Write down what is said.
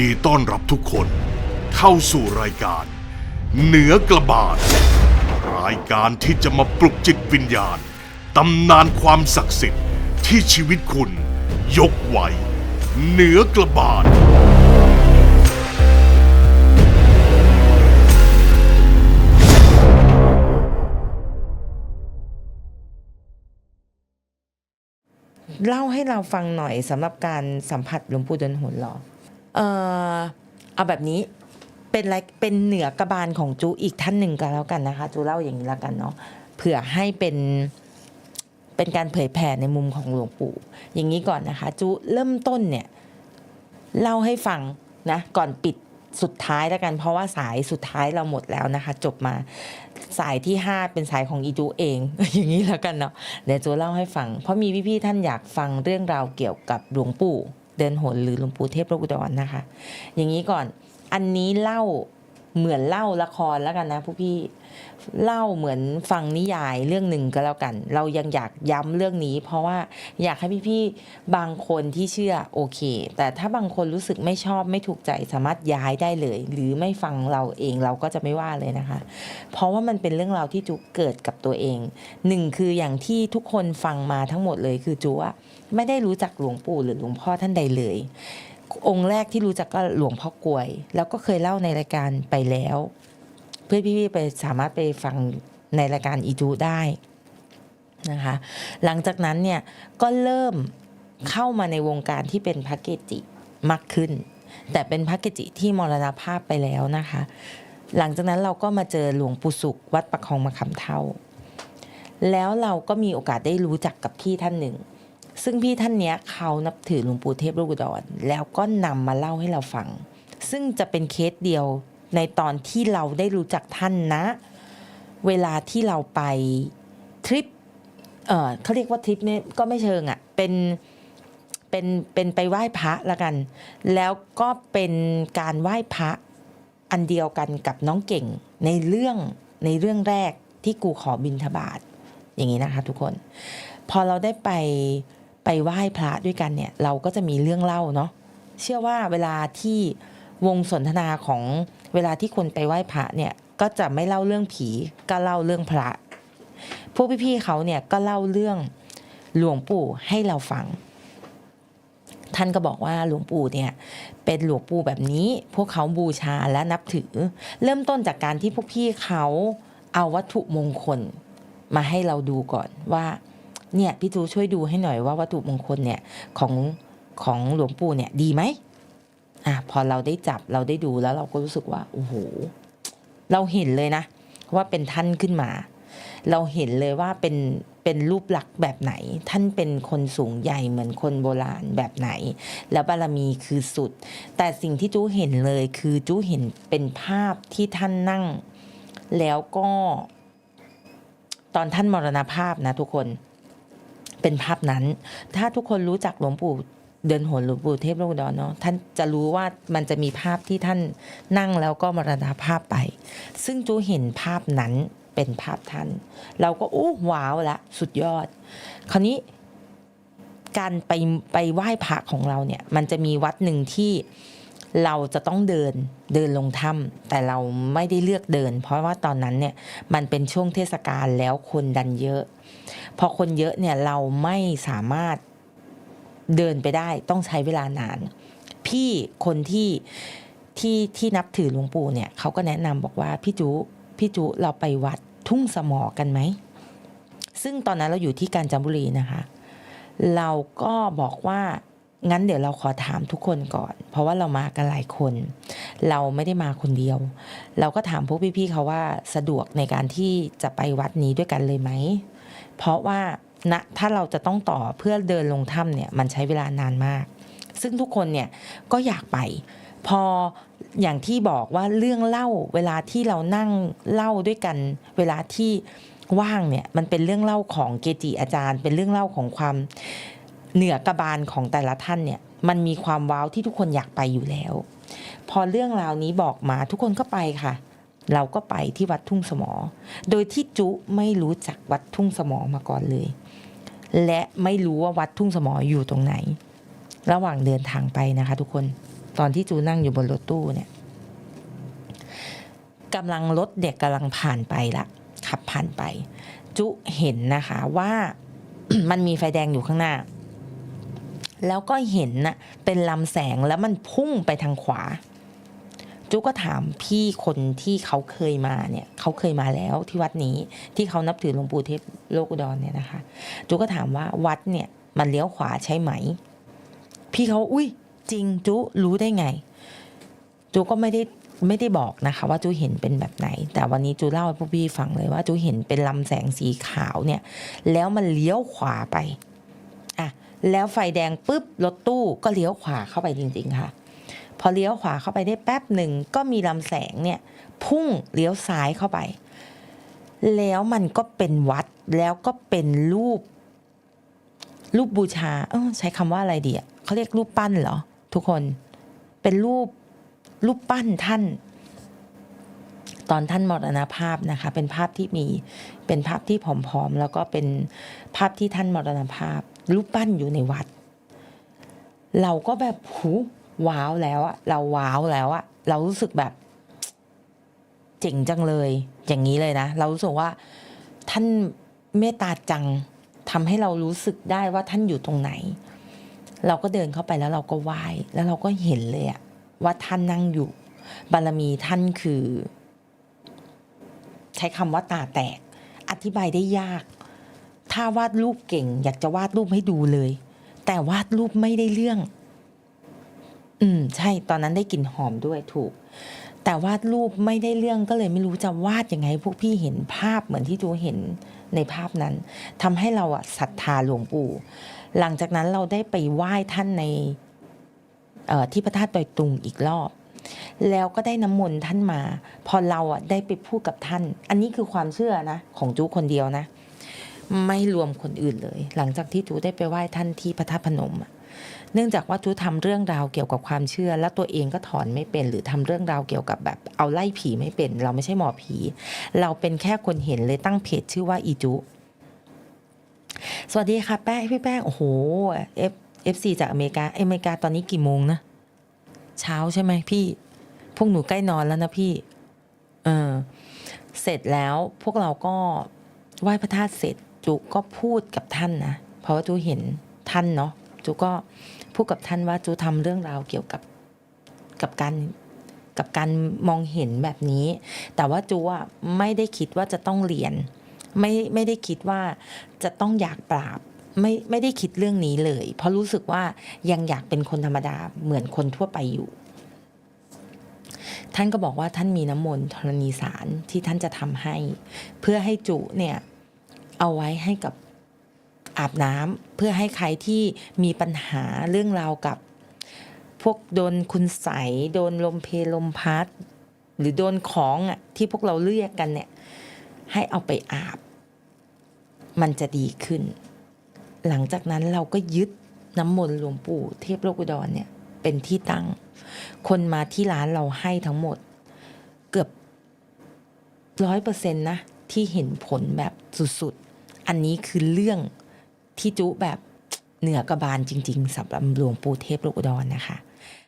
ดีต้อนรับทุกคนเข้าสู่รายการ เหนือกระบาด รายการที่จะมาปลุกจิตวิญญาณตำนานความศักดิ์สิทธิ์ที่ชีวิตคุณ ยกไว้เหนือกระบาดเล่าให้เราฟังหน่อยสำหรับการสัมผัสหลวงปู่เดินหุ่นหรอ เออเอาแบบนี้เป็นไรเป็นเหนือกระบาลของจูอีกท่านหนึ่งก็แล้วกันนะคะ จูเล่าอย่างนี้แล้วกันเนาะเผื่อให้เป็นเป็นการเผยแผ่ในมุมของหลวงปู่ อย่างนี้ก่อนนะคะ จูเริ่มต้นเนี่ยเล่าให้ฟังนะก่อนปิดสุดท้ายแล้วกัน เพราะว่าสายสุดท้ายเราหมดแล้วนะคะ จบมาสายที่ 5 เป็นสายของอีจูเอง อย่างนี้แล้วกันเนาะเดี๋ยวจูเล่าให้ฟัง เพราะมีพี่ๆท่านอยากฟังเรื่องราวเกี่ยวกับหลวงปู่ เดินหนหรือหลวงปู่เทพพระอุดรนะคะ อย่างนี้ก่อนอันนี้เล่า เหมือนเล่าละครแล้วกันนะพวกพี่เล่าเหมือนฟังนิยายเรื่องหนึ่งก็แล้วกัน เรายังอยากย้ำเรื่องนี้ เพราะว่าอยากให้พี่ๆบางคนที่เชื่อโอเค แต่ถ้าบางคนรู้สึกไม่ชอบไม่ถูกใจสามารถย้ายได้เลย หรือไม่ฟังเราเองเราก็จะไม่ว่าเลยนะคะ เพราะว่ามันเป็นเรื่องราวที่จุเกิดกับตัวเองหนึ่งคืออย่างที่ทุกคนฟังมาทั้งหมดเลยคือจุอะไม่ได้รู้จักหลวงปู่หรือหลวงพ่อท่านใดเลย องค์แรกที่รู้จักก็หลวงพ่อกลวย แล้วก็เคยเล่าในรายการไปแล้ว เพื่อพี่ๆไปสามารถไปฟังในรายการอีจูได้นะคะหลังจากนั้นเนี่ยก็เริ่มเข้ามาในวงการที่เป็นพักเกจิมากขึ้น แต่เป็นพักเกจิที่มรณภาพไปแล้วนะคะ หลังจากนั้นเราก็มาเจอหลวงปู่สุขวัดประคองมาคำเท่า แล้วเราก็มีโอกาสได้รู้จักกับพี่ท่านหนึ่ง ซึ่งพี่ท่านเนี้ยเขานับถือหลวงปู่เทพลูกอุดรแล้วก็นำมาเล่าให้เราฟัง ซึ่งจะเป็นเคสเดียวในตอนที่เราได้รู้จักท่านนะ เวลาที่เราไปทริปเออเขาเรียกว่าทริปเนี่ยก็ไม่เชิงอะ่ะเป็นเป็นเป็นไปไหว้พระละกัน แล้วก็เป็นการไหว้พระอันเดียวกันกับน้องเก่งในเรื่องในเรื่องแรกที่กูขอบินทบาทอย่างนี้นะคะทุกคน พอเราได้ไป ไปไหว้พระด้วยกันเนี่ย เราก็จะมีเรื่องเล่าเนาะเชื่อว่าเวลาที่วงสนทนาของเวลาที่คนไปไหว้พระเนี่ยก็จะไม่เล่าเรื่องผีก็เล่าเรื่องพระ พวกพี่ๆเขาเนี่ยก็เล่าเรื่องหลวงปู่ให้เราฟัง ท่านก็บอกว่าหลวงปู่เนี่ยเป็นหลวงปู่แบบนี้ พวกเขาบูชาและนับถือ เริ่มต้นจากการที่พวกพี่เขาเอาวัตถุมงคลมาให้เราดูก่อนว่า เนี่ยพี่จูช่วยดูให้หน่อยว่าวัตถุมงคลเนี่ยของของหลวงปู่เนี่ยดีไหมอะพอเราได้จับเราได้ดูแล้วเราก็รู้สึกว่าโอ้โหเราเห็นเลยนะ ว่าเป็นท่านขึ้นมา เราเห็นเลยว่าเป็นเป็นรูปลักษณ์แบบไหน ท่านเป็นคนสูงใหญ่เหมือนคนโบราณแบบไหน แล้วบารมีคือสุด แต่สิ่งที่จู้เห็นเลยคือจู้เห็นเป็นภาพที่ท่านนั่ง แล้วก็ ตอนท่านมรณภาพนะทุกคน เป็นภาพนั้น ถ้าทุกคนรู้จักหลวงปู่เดินหนหลวงปู่เทพโลกดอนเนาะท่านจะรู้ว่ามันจะมีภาพที่ท่านนั่งแล้วก็มรณภาพไป ซึ่งจูเห็นภาพนั้นเป็นภาพท่าน เราก็โอ้ว้าวละสุดยอด คราวนี้การไปไปไหว้พระของเราเนี่ย มันจะมีวัดหนึ่งที่ เราจะต้องเดินเดินลงถ้ำแต่เราไม่ได้เลือกเดิน เพราะว่าตอนนั้นเนี่ยมันเป็นช่วงเทศกาลแล้วคนดันเยอะ พอคนเยอะเนี่ยเราไม่สามารถเดินไปได้ต้องใช้เวลานาน พี่คนที่ที่ที่นับถือหลวงปู่เนี่ยเขาก็แนะนำบอกว่าพี่จุพี่จุเราไปวัดทุ่งสมอกันไหม ซึ่งตอนนั้นเราอยู่ที่กาญจนบุรีนะคะ เราก็บอกว่า งั้นเดี๋ยวเราขอถามทุกคนก่อน เพราะว่าเรามากันหลายคน เราไม่ได้มาคนเดียว เราก็ถามพวกพี่ๆเขาว่าสะดวกในการที่จะไปวัดนี้ด้วยกันเลยไหม เพราะว่าณถ้าเราจะต้องต่อเพื่อเดินลงถ้ำเนี่ยมันใช้เวลานานมาก ซึ่งทุกคนเนี่ยก็อยากไป พออย่างที่บอกว่าเรื่องเล่าเวลาที่เรานั่งเล่าด้วยกัน เวลาที่ว่างเนี่ยมันเป็นเรื่องเล่าของเกจิอาจารย์ เป็นเรื่องเล่าของความ เหนือกระบาลของแต่ละท่านเนี่ยมันมีความว้าวที่ทุกคนอยากไปอยู่แล้ว พอเรื่องราวนี้บอกมาทุกคนก็ไปค่ะ เราก็ไปที่วัดทุ่งสมอ โดยที่จุไม่รู้จักวัดทุ่งสมอมาก่อนเลย และไม่รู้ว่าวัดทุ่งสมออยู่ตรงไหน ระหว่างเดินทางไปนะคะ ทุกคนตอนที่จูนั่งอยู่บนรถตู้เนี่ยกำลังรถเด็กกำลังผ่านไปละขับผ่านไป จุเห็นนะคะว่ามันมีไฟแดงอยู่ข้างหน้า แล้วก็เห็นน่ะเป็นลำแสงแล้วมันพุ่งไปทางขวา จุก็ถามพี่คนที่เขาเคยมาเนี่ยเขาเคยมาแล้วที่วัดนี้ที่เขานับถือหลวงปู่เทพโลกุดรเนี่ยนะคะ จุก็ถามว่าวัดเนี่ยมันเลี้ยวขวาใช่ไหม พี่เขาอุ้ยจริงจุรู้ได้ไงจูก็ไม่ได้ไม่ได้บอกนะคะว่าจูเห็นเป็นแบบไหน แต่วันนี้จูเล่าให้พวกพี่ฟังเลยว่าจูเห็นเป็นลำแสงสีขาวเนี่ย แล้วมันเลี้ยวขวาไป แล้วไฟแดงปุ๊บรถตู้ก็เลี้ยวขวาเข้าไปจริง ๆ ค่ะ พอเลี้ยวขวาเข้าไปได้แป๊บหนึ่งก็มีลำแสงเนี่ย พุ่งเลี้ยวซ้ายเข้าไป แล้วมันก็เป็นวัดแล้วก็เป็นรูป รูปบูชาเออใช้คำว่าอะไรดีอะเขาเรียกรูปปั้นเหรอ ทุกคนเป็นรูปรูปปั้นท่าน ตอนท่านมรณภาพนะคะ เป็นภาพที่มีเป็นภาพที่ผอมๆแล้วก็เป็นภาพที่ท่านมรณภาพ รูปปั้นอยู่ในวัด เราก็แบบหูว้าวแล้วอะเราว้าวแล้วอะเรารู้สึกแบบ เจ๋งจังเลย อย่างนี้เลยนะ เรารู้สึกว่าท่านเมตตาจังทำให้เรารู้สึกได้ว่าท่านอยู่ตรงไหน เราก็เดินเข้าไปแล้วเราก็ไหว้แล้วเราก็เห็นเลยอะว่าท่านนั่งอยู่ บารมีท่านคือ ใช้คำว่าตาแตก อธิบายได้ยาก ถ้าวาดรูปเก่ง อยากจะวาดรูปให้ดูเลย แต่วาดรูปไม่ได้เรื่อง อืม ใช่ตอนนั้นได้กลิ่นหอมด้วยถูก แต่วาดรูปไม่ได้เรื่องก็เลยไม่รู้จะวาดยังไง พวกพี่เห็นภาพเหมือนที่จูเห็นในภาพนั้นทำให้เราอะศรัทธาหลวงปู่ หลังจากนั้นเราได้ไปไหว้ท่านในเอ่อที่พระธาตุดอยตุงอีกรอบ แล้วก็ได้น้ำมนต์ท่านมา พอเราอะได้ไปพูดกับท่าน อันนี้คือความเชื่อนะ ของจูคนเดียวนะ ไม่รวมคนอื่นเลย หลังจากที่จูได้ไปไหว้ท่านที่พระธาตุพนมเนื่องจากว่าจูทำเรื่องราวเกี่ยวกับความเชื่อ แล้วตัวเองก็ถอนไม่เป็น หรือทำเรื่องราวเกี่ยวกับแบบเอาไล่ผีไม่เป็น เราไม่ใช่หมอผี เราเป็นแค่คนเห็นเลยตั้งเพจชื่อว่าอีจูสวัสดีค่ะแป้งพี่แป้งโอ้โหเอฟเอฟซีจากอเมริกาอเมริกาตอนนี้กี่โมงนะ เช้าใช่ไหมพี่ พวกหนูใกล้นอนแล้วนะพี่ เออเสร็จแล้วพวกเราก็ไหว้พระธาตุเสร็จ จุก็พูดกับท่านนะเพราะว่าจุเห็นท่านเนาะจุก็พูดกับท่านว่าจุทำเรื่องราวเกี่ยวกับกับการกับการมองเห็นแบบนี้ แต่ว่าจูอะไม่ได้คิดว่าจะต้องเรียน ไม่ไม่ได้คิดว่าจะต้องอยากปราบ ไม่ไม่ได้คิดเรื่องนี้เลย เพราะรู้สึกว่ายังอยากเป็นคนธรรมดาเหมือนคนทั่วไปอยู่ ท่านก็บอกว่าท่านมีน้ำมนต์ธรณีสารที่ท่านจะทำให้ เพื่อให้จุเนี่ย เอาไว้ให้กับอาบน้ำเพื่อให้ใครที่มีปัญหาเรื่องราวกับ พวกโดนคุณใสโดนลมเพลลมพัด หรือโดนของอะที่พวกเราเรียกกันเนี่ย ให้เอาไปอาบ มันจะดีขึ้น หลังจากนั้นเราก็ยึดน้ำมนต์หลวงปู่เทพโลกุดรเนี่ย เป็นที่ตั้ง คนมาที่ร้านเราให้ทั้งหมด เกือบร้อยเปอร์เซ็นต์นะ ที่เห็นผลแบบสุดๆ อันนี้คือเรื่องที่จุแบบเหนือกระบาลจริง ๆสำหรับหลวงปู่เทพลูกอุดรนะคะ